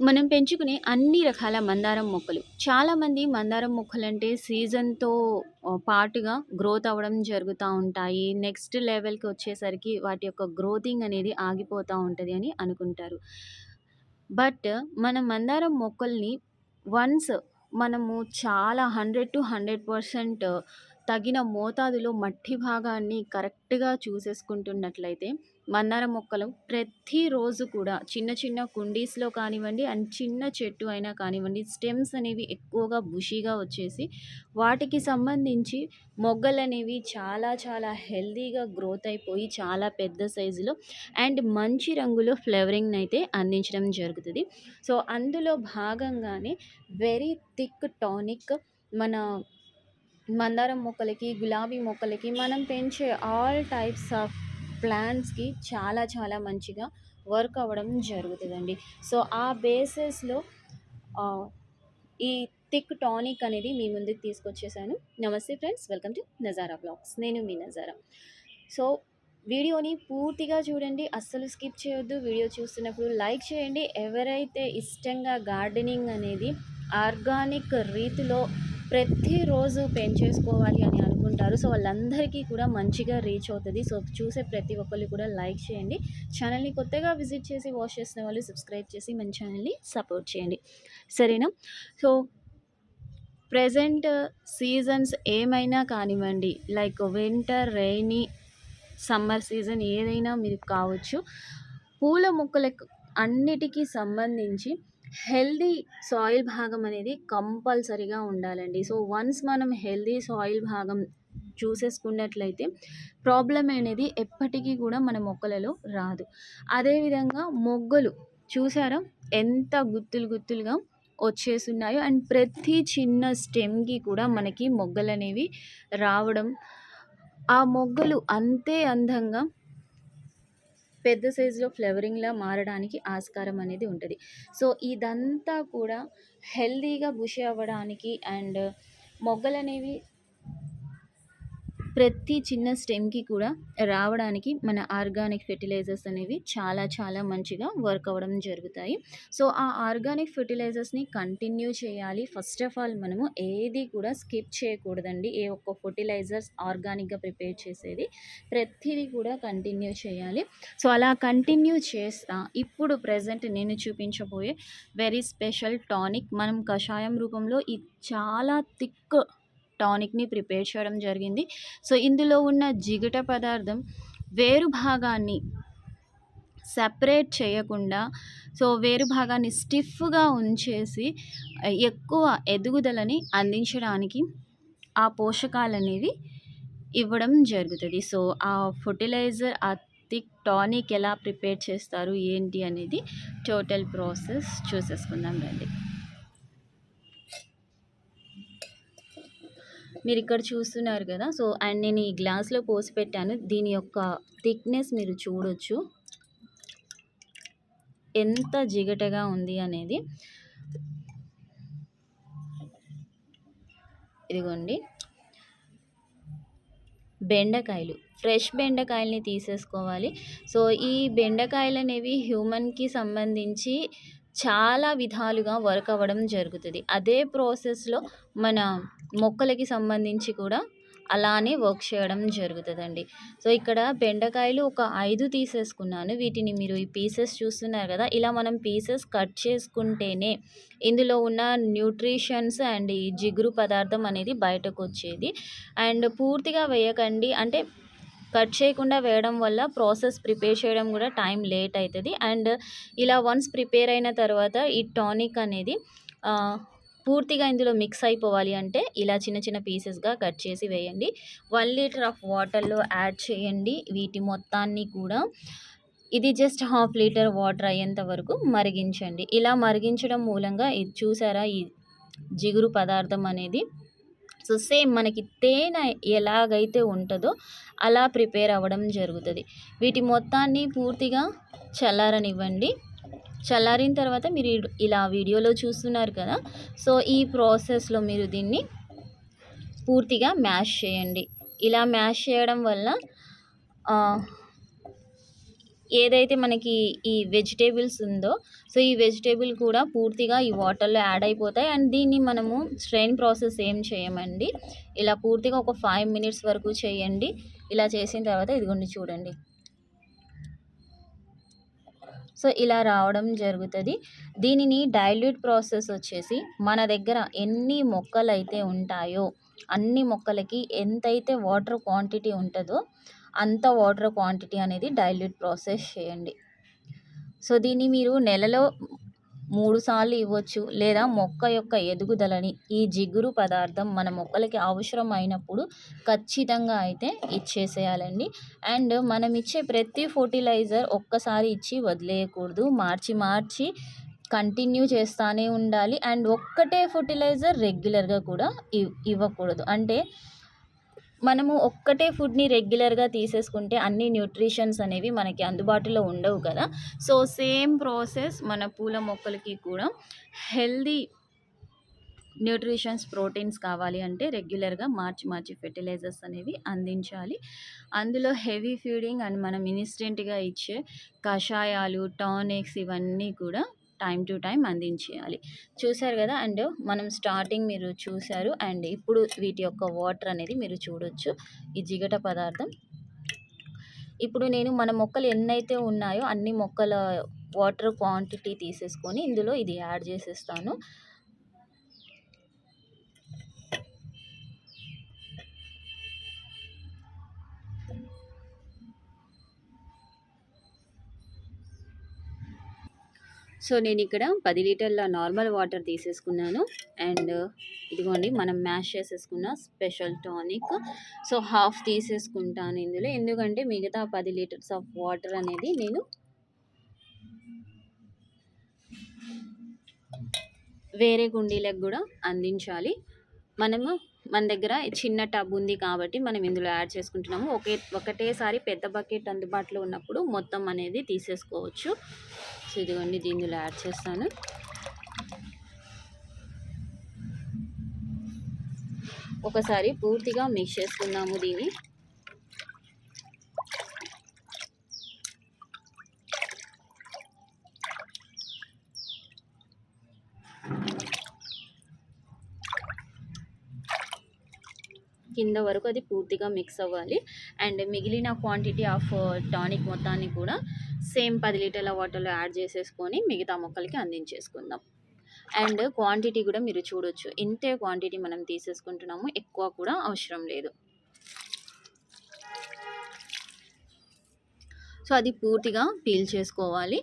మనం పెంచుకునే అన్ని రకాల మందారం మొక్కలు చాలామంది మందారం మొక్కలంటే సీజన్‌తో పాటుగా గ్రోత్ అవ్వడం జరుగుతూ ఉంటాయి. నెక్స్ట్ లెవెల్‌కి వచ్చేసరికి వాటి యొక్క గ్రోతింగ్ అనేది ఆగిపోతూ ఉంటుంది అని అనుకుంటారు. బట్ మన మందారం మొక్కల్ని వన్స్ మనము చాలా 100-100% తగిన మోతాదులో మట్టి భాగాన్ని కరెక్ట్‌గా చూసేసుకుంటున్నట్లయితే మందార మొక్కలు ప్రతిరోజు కూడా చిన్న చిన్న కుండీస్‌లో కానివ్వండి అండ్ చిన్న చెట్టు అయినా కానివ్వండి స్టెమ్స్ అనేవి ఎక్కువగా బుషీగా వచ్చేసి వాటికి సంబంధించి మొగ్గలనేవి చాలా చాలా హెల్దీగా గ్రోత్ అయిపోయి చాలా పెద్ద సైజులో అండ్ మంచి రంగులో ఫ్లేవరింగ్‌నైతే అందించడం జరుగుతుంది. సో, అందులో భాగంగానే వెరీ థిక్ టానిక్ మన మందారం మొక్కలకి, గులాబీ మొక్కలకి మనం పెంచే ఆల్ టైప్స్ ఆఫ్ ప్లాంట్స్‌కి చాలా చాలా మంచిగా వర్క్ అవ్వడం జరుగుతుందండి సో, ఆ బేసిస్‌లో ఈ థిక్ టానిక్ అనేది మీ ముందుకు తీసుకొచ్చేసాను. నమస్తే friends. Welcome to Nazara blogs నేను మీ నజారా. సో, వీడియోని పూర్తిగా చూడండి. అస్సలు స్కిప్ చేయొద్దు. వీడియో చూస్తున్నప్పుడు లైక్ చేయండి. ఎవరైతే ఇష్టంగా గార్డెనింగ్ అనేది ఆర్గానిక్ రీతిలో ప్రతిరోజు పెంచేసుకోవాలి అని అనుకుంటారు. సో, వాళ్ళందరికీ కూడా మంచిగా రీచ్ అవుతుంది సో, చూసే ప్రతి ఒక్కళ్ళు కూడా లైక్ చేయండి. ఛానల్‌ని కొత్తగా విజిట్ చేసి వాచ్ చేసిన వాళ్ళు సబ్స్క్రైబ్ చేసి మన ఛానల్‌ని సపోర్ట్ చేయండి. సరేనా? సో, ప్రెజెంట్ సీజన్స్ ఏమైనా కానివ్వండి like winter, rainy, summer season ఏదైనా మీరు కావచ్చు. పూల మొక్కలకు అన్నిటికి సంబంధించి హెల్దీ సాయిల్ భాగం అనేది కంపల్సరీగా ఉండాలండి. సో, వన్స్ మనం హెల్దీ సాయిల్ భాగం చూసేసుకున్నట్లయితే ప్రాబ్లం అనేది ఎప్పటికీ కూడా మన మొక్కలలో రాదు. అదేవిధంగా మొగ్గలు చూసారా? ఎంత గుత్తులు గుత్తులుగా వచ్చేస్తున్నాయో అండ్ ప్రతి చిన్న స్టెమ్‌కి కూడా మనకి మొగ్గలనేవి రావడం, ఆ మొగ్గలు అంతే అందంగా పెద్ద సైజులో ఫ్లవరింగ్‌లా మారడానికి ఆస్కారం అనేది ఉంటుంది. సో, ఇదంతా కూడా హెల్దీగా బుషి అవ్వడానికి అండ్ మొగ్గలనేవి ప్రతి చిన్న స్టెమ్‌కి కూడా రావడానికి మన ఆర్గానిక్ ఫెర్టిలైజర్స్ అనేవి చాలా చాలా మంచిగా వర్క్ అవ్వడం జరుగుతాయి. సో, ఆ ఆర్గానిక్ ఫెర్టిలైజర్స్‌ని కంటిన్యూ చేయాలి. ఫస్ట్ ఆఫ్ ఆల్ మనము ఏది కూడా స్కిప్ చేయకూడదండి. ఏ ఒక్క ఫెర్టిలైజర్స్ ఆర్గానిక్‌గా ప్రిపేర్ చేసేది ప్రతిదీ కూడా కంటిన్యూ చేయాలి. సో, అలా కంటిన్యూ చేస్తా ఇప్పుడు ప్రెజెంట్ నేను చూపించబోయే వెరీ స్పెషల్ టానిక్ మనం కషాయం రూపంలో ఈ చాలా థిక్ టానిక్‌ని ప్రిపేర్ చేయడం జరిగింది. సో, ఇందులో ఉన్న జిగట పదార్థం వేరు భాగాన్ని సపరేట్ చేయకుండా సో, వేరు భాగాన్ని స్టిఫ్‌గా ఉంచేసి ఎక్కువ ఎదుగుదలని అందించడానికి ఆ పోషకాలనేవి ఇవ్వడం జరుగుతుంది సో, ఆ ఫర్టిలైజర్ ఆ థిక్ టానిక్ ఎలా ప్రిపేర్ చేస్తారు ఏంటి అనేది టోటల్ ప్రాసెస్ చూసేసుకుందాం రండి. మీరు ఇక్కడ చూస్తున్నారు కదా! సో, అండ్ నేను ఈ గ్లాస్‌లో పోసి పెట్టాను. దీని యొక్క థిక్‌నెస్ మీరు చూడొచ్చు. ఎంత జిగటగా ఉంది అనేది. ఇదిగోండి. బెండకాయలు. ఫ్రెష్ బెండకాయల్ని తీసేసుకోవాలి. సో, ఈ బెండకాయలు అనేవి హ్యూమన్‌కి సంబంధించి చాలా విధాలుగా వర్క్ అవ్వడం జరుగుతుంది అదే ప్రాసెస్‌లో మన మొక్కలకి సంబంధించి కూడా అలానే వర్క్ చేయడం జరుగుతుందండి సో, ఇక్కడ బెండకాయలు ఒక ఐదు తీసేసుకున్నాను. వీటిని మీరు ఈ పీసెస్ చూస్తున్నారు కదా! ఇలా మనం పీసెస్ కట్ చేసుకుంటేనే ఇందులో ఉన్న న్యూట్రిషన్స్ అండ్ ఈ జిగురు పదార్థం అనేది బయటకొచ్చేది. అండ్ పూర్తిగా వేయకండి. అంటే కట్ చేయకుండా వేయడం వల్ల ప్రాసెస్ ప్రిపేర్ చేయడం కూడా టైం లేట్ అవుతుంది అండ్ ఇలా వన్స్ ప్రిపేర్ అయిన తర్వాత ఈ టానిక్ అనేది పూర్తిగా ఇందులో మిక్స్ అయిపోవాలి అంటే ఇలా చిన్న చిన్న పీసెస్‌గా కట్ చేసి వేయండి. వన్ లీటర్ ఆఫ్ వాటర్‌లో యాడ్ చేయండి. వీటి మొత్తాన్ని కూడా ఇది జస్ట్ హాఫ్ లీటర్ వాటర్ అయ్యేంత వరకు మరిగించండి. ఇలా మరిగించడం మూలంగా ఇది చూసారా? ఈ జిగురు పదార్థం అనేది సో, సేమ్ మనకి తేనె ఎలాగైతే ఉంటుందో అలా ప్రిపేర్ అవ్వడం జరుగుతుంది వీటి మొత్తాన్ని పూర్తిగా చల్లారనివ్వండి. చల్లారిన తర్వాత మీరు ఇలా వీడియోలో చూస్తున్నారు కదా! సో, ఈ ప్రాసెస్‌లో మీరు దీన్ని పూర్తిగా మ్యాష్ చేయండి. ఇలా మ్యాష్ చేయడం వల్ల ఏదైతే మనకి ఈ వెజిటేబుల్స్ ఉందో సో ఈ వెజిటేబుల్ కూడా పూర్తిగా ఈ వాటర్లో యాడ్ అయిపోతాయి. అండ్ దీన్ని మనము స్ట్రెయిన్ ప్రాసెస్ ఏం చేయమండి? ఇలా పూర్తిగా ఒక ఫైవ్ మినిట్స్ వరకు చేయండి. ఇలా చేసిన తర్వాత ఇదిగోండి చూడండి. సో ఇలా రావడం జరుగుతుంది. దీనిని డైల్యూట్ ప్రాసెస్ వచ్చేసి మన దగ్గర ఎన్ని మొక్కలు అయితే ఉంటాయో అన్ని మొక్కలకి ఎంతైతే వాటర్ క్వాంటిటీ ఉంటుందో అంత వాటర్ క్వాంటిటీ అనేది డైల్యూట్ ప్రాసెస్ చేయండి. సో దీన్ని మీరు నెలలో మూడు సార్లు ఇవ్వచ్చు. లేదా మొక్క యొక్క ఎదుగుదలని ఈ జిగురు పదార్థం మన మొక్కలకి అవసరమైనప్పుడు ఖచ్చితంగా అయితే ఇచ్చేసేయాలండి. అండ్ మనం ఇచ్చే ప్రతి ఫర్టిలైజర్ ఒక్కసారి ఇచ్చి వదిలేయకూడదు. మార్చి మార్చి కంటిన్యూ చేస్తూనే ఉండాలి. అండ్ ఒక్కటే ఫర్టిలైజర్ రెగ్యులర్గా కూడా ఇవ్వకూడదు. అంటే మనము ఒక్కటే ఫుడ్ని రెగ్యులర్గా తీసేసుకుంటే అన్ని న్యూట్రిషన్స్ అనేవి మనకి అందుబాటులో ఉండవు కదా. సో సేమ్ ప్రాసెస్ మన పూల మొక్కలకి కూడా హెల్దీ న్యూట్రిషన్స్ ప్రోటీన్స్ కావాలి అంటే రెగ్యులర్గా మార్చి మార్చి ఫెర్టిలైజర్స్ అనేవి అందించాలి. అందులో హెవీ ఫీడింగ్ అండ్ మనం ఇన్స్టెంట్గా ఇచ్చే కషాయాలు టానిక్స్ ఇవన్నీ కూడా టైం టు టైం అందించేయాలి. చూసారు కదా? అండ్ మనం స్టార్టింగ్ మీరు చూసారు అండ్ ఇప్పుడు వీటి యొక్క వాటర్ అనేది మీరు చూడొచ్చు. ఈ జిగట పదార్థం. ఇప్పుడు నేను మన మొక్కలు ఎన్నైతే ఉన్నాయో అన్ని మొక్కల వాటర్ క్వాంటిటీ తీసేసుకొని ఇందులో ఇది యాడ్ చేసేస్తాను. సో నేను ఇక్కడ పది లీటర్ల నార్మల్ వాటర్ తీసేసుకున్నాను. అండ్ ఇదిగోండి మనం మ్యాష్ చేసేసుకున్న స్పెషల్ టానిక్. సో హాఫ్ తీసేసుకుంటాను ఇందులో. ఎందుకంటే మిగతా పది లీటర్స్ ఆఫ్ వాటర్ అనేది నేను వేరే కుండీలకు కూడా అందించాలి. మనము మన దగ్గర చిన్న టబ్ ఉంది కాబట్టి మనం ఇందులో యాడ్ చేసుకుంటున్నాము. ఒకే ఒకటేసారి పెద్ద బకెట్ అందుబాటులో ఉన్నప్పుడు మొత్తం అనేది తీసేసుకోవచ్చు. సో ఇదిగోండి దీనిలో యాడ్ చేస్తాను. ఒకసారి పూర్తిగా మిక్స్ చేసుకుందాము దీన్ని. కింద వరకు అది పూర్తిగా మిక్స్ అవ్వాలి. అండ్ మిగిలిన క్వాంటిటీ ఆఫ్ టానిక్ మొత్తాన్ని కూడా సేమ్ పది లీటర్ల వాటర్లో యాడ్ చేసేసుకొని మిగతా మొక్కలకి అందించేసుకుందాం. అండ్ క్వాంటిటీ కూడా మీరు చూడొచ్చు. ఇంతే క్వాంటిటీ మనం తీసేసుకుంటున్నాము. ఎక్కువ కూడా అవసరం లేదు. సో అది పూర్తిగా పీల్ చేసుకోవాలి.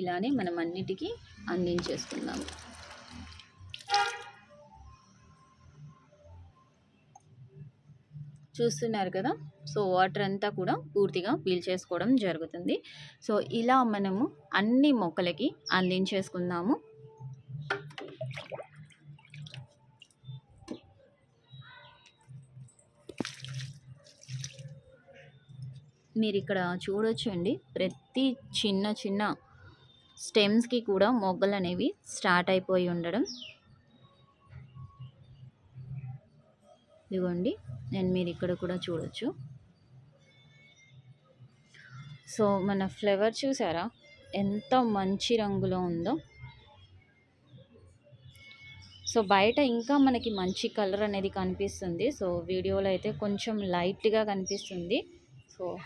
ఇలానే మనం అన్నిటికీ అందించేసుకుందాము. చూస్తున్నారు కదా. సో వాటర్ అంతా కూడా పూర్తిగా పీల్ చేసుకోవడం జరుగుతుంది. సో ఇలా మనము అన్ని మొక్కలకి అందించేసుకుందాము. మీరు ఇక్కడ చూడొచ్చండి. ప్రతి చిన్న చిన్న స్టెమ్స్కి కూడా మొగ్గలు అనేవి స్టార్ట్ అయిపోయి ఉండడం. ఇదిగోండి. నేను మీరు ఇక్కడ కూడా చూడొచ్చు. సో మన ఫ్లేవర్ చూసారా? ఎంత మంచి రంగులో ఉందో. సో బయట ఇంకా మనకి మంచి కలర్ అనేది కనిపిస్తుంది. సో వీడియోలో అయితే కొంచెం లైట్గా కనిపిస్తుంది. సో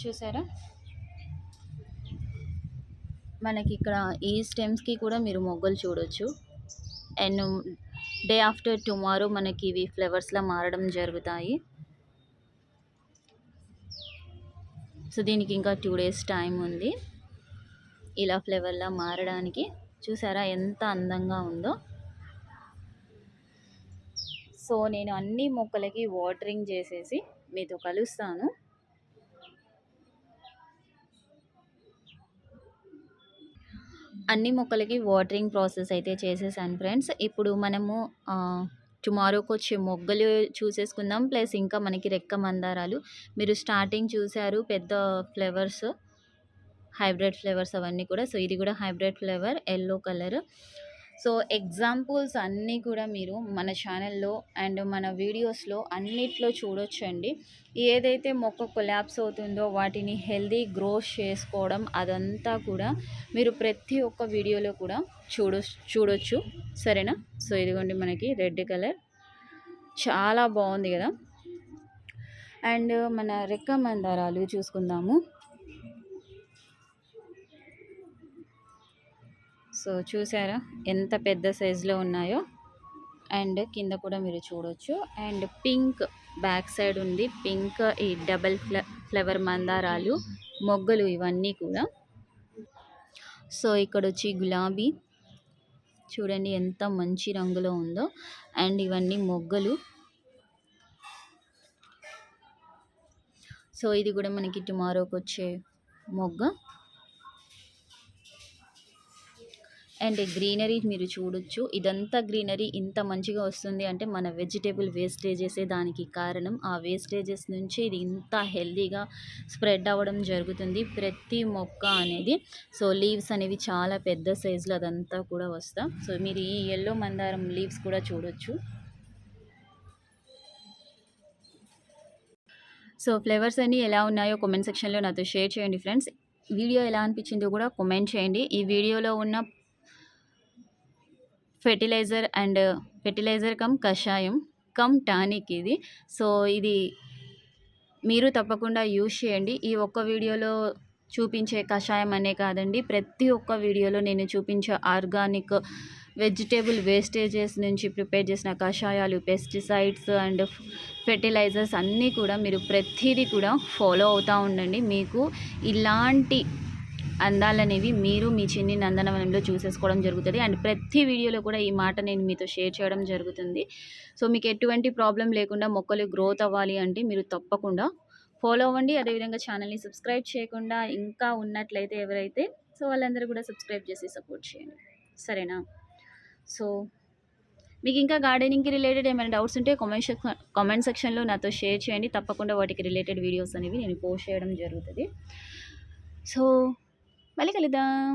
చూసారా? మనకి ఇక్కడ ఈ స్టెమ్స్కి కూడా మీరు మొగ్గలు చూడొచ్చు. అండ్ డే ఆఫ్టర్ టుమారో మనకి ఇవి ఫ్లవర్స్లా మారడం జరుగుతాయి. సో దీనికి ఇంకా టూ డేస్ టైం ఉంది. ఇలా ఫ్లేవర్లా మారడానికి. చూసారా ఎంత అందంగా ఉందో. సో నేను అన్ని మొక్కలకి వాటరింగ్ చేసేసి మీతో కలుస్తాను. అన్ని మొక్కలకి వాటరింగ్ ప్రాసెస్ అయితే చేసేసాను ఫ్రెండ్స్ ఇప్పుడు మనము టుమారోకి వచ్చే మొగ్గలు చూసేసుకుందాం. ప్లస్ ఇంకా మనకి రెక్క మందారాలు. మీరు స్టార్టింగ్ చూసారు పెద్ద ఫ్లేవర్స్ హైబ్రిడ్ ఫ్లేవర్స్ అవన్నీ కూడా. సో ఇది కూడా hybrid flavour yellow colour so examples అన్నీ కూడా మీరు మన ఛానల్లో అండ్ మన వీడియోస్లో అన్నిట్లో చూడొచ్చండి. ఏదైతే మొక్క కొలాప్స్ అవుతుందో వాటిని హెల్దీ గ్రోత్ చేసుకోవడం అదంతా కూడా మీరు ప్రతి ఒక్క వీడియోలో కూడా చూడ చూడొచ్చు. సరేనా? సో ఇదిగోండి మనకి రెడ్ కలర్. చాలా బాగుంది కదా? అండ్ మన రెక్క మందారాలు చూసుకుందాము. సో చూసారా ఎంత పెద్ద సైజులో ఉన్నాయో. అండ్ కింద కూడా మీరు చూడొచ్చు. అండ్ పింక్ బ్యాక్ సైడ్ ఉంది. పింక్ ఈ డబల్ ఫ్లవర్ మందారాలు మొగ్గలు ఇవన్నీ కూడా. సో ఇక్కడ వచ్చి గులాబీ. చూడండి ఎంత మంచి రంగులో ఉందో. అండ్ ఇవన్నీ మొగ్గలు. సో ఇది కూడా మనకి టుమారోకి వచ్చే మొగ్గ. అండ్ గ్రీనరీ మీరు చూడొచ్చు. ఇదంతా గ్రీనరీ ఇంత మంచిగా వస్తుంది అంటే మన వెజిటేబుల్ వేస్టేజెసే దానికి కారణం. ఆ వేస్టేజెస్ నుంచి ఇది ఇంత హెల్దీగా స్ప్రెడ్ అవ్వడం జరుగుతుంది. ప్రతి మొక్క అనేది సో లీవ్స్ అనేవి చాలా పెద్ద సైజులో అదంతా కూడా వస్తా. సో మీరు ఈ ఎల్లో మందారం లీవ్స్ కూడా చూడొచ్చు. సో ఫ్లేవర్స్ అన్నీ ఎలా ఉన్నాయో కామెంట్ సెక్షన్లో నాతో షేర్ చేయండి ఫ్రెండ్స్. వీడియో ఎలా అనిపించిందో కూడా కామెంట్ చేయండి. ఈ వీడియోలో ఉన్న ఫెర్టిలైజర్ అండ్ ఫెర్టిలైజర్ కమ్ కషాయం కమ్ టానిక్ ఇది. సో ఇది మీరు తప్పకుండా యూజ్ చేయండి. ఈ ఒక్క వీడియోలో చూపించే కషాయం అనే కాదండి ప్రతి ఒక్క వీడియోలో నేను చూపించే ఆర్గానిక్ వెజిటేబుల్ వేస్టేజెస్ నుంచి ప్రిపేర్ చేసిన కషాయాలు పెస్టిసైడ్స్ అండ్ ఫెర్టిలైజర్స్ అన్నీ కూడా మీరు ప్రతిదీ కూడా ఫాలో అవుతూ ఉండండి. మీకు ఇలాంటి అందాలనేవి మీరు మీ చిన్ని నందనవనంలో చూసేసుకోవడం జరుగుతుంది. అండ్ ప్రతి వీడియోలో కూడా ఈ మాట నేను మీతో షేర్ చేయడం జరుగుతుంది. సో మీకు ఎటువంటి ప్రాబ్లం లేకుండా మొక్కలు గ్రోత్ అవ్వాలి అంటే మీరు తప్పకుండా ఫాలో అవ్వండి. అదేవిధంగా ఛానల్ని సబ్స్క్రైబ్ చేయకుండా ఇంకా ఉన్నట్లయితే ఎవరైతే సో వాళ్ళందరూ కూడా సబ్స్క్రైబ్ చేసి సపోర్ట్ చేయండి. సరేనా? సో మీకు ఇంకా గార్డెనింగ్కి రిలేటెడ్ ఏమైనా డౌట్స్ ఉంటే కామెంట్ సెక్షన్ కామెంట్ సెక్షన్లో నాతో షేర్ చేయండి. తప్పకుండా వాటికి రిలేటెడ్ వీడియోస్ అనేవి నేను పోస్ట్ చేయడం జరుగుతుంది. So మళ్ళీ కలుద్దాం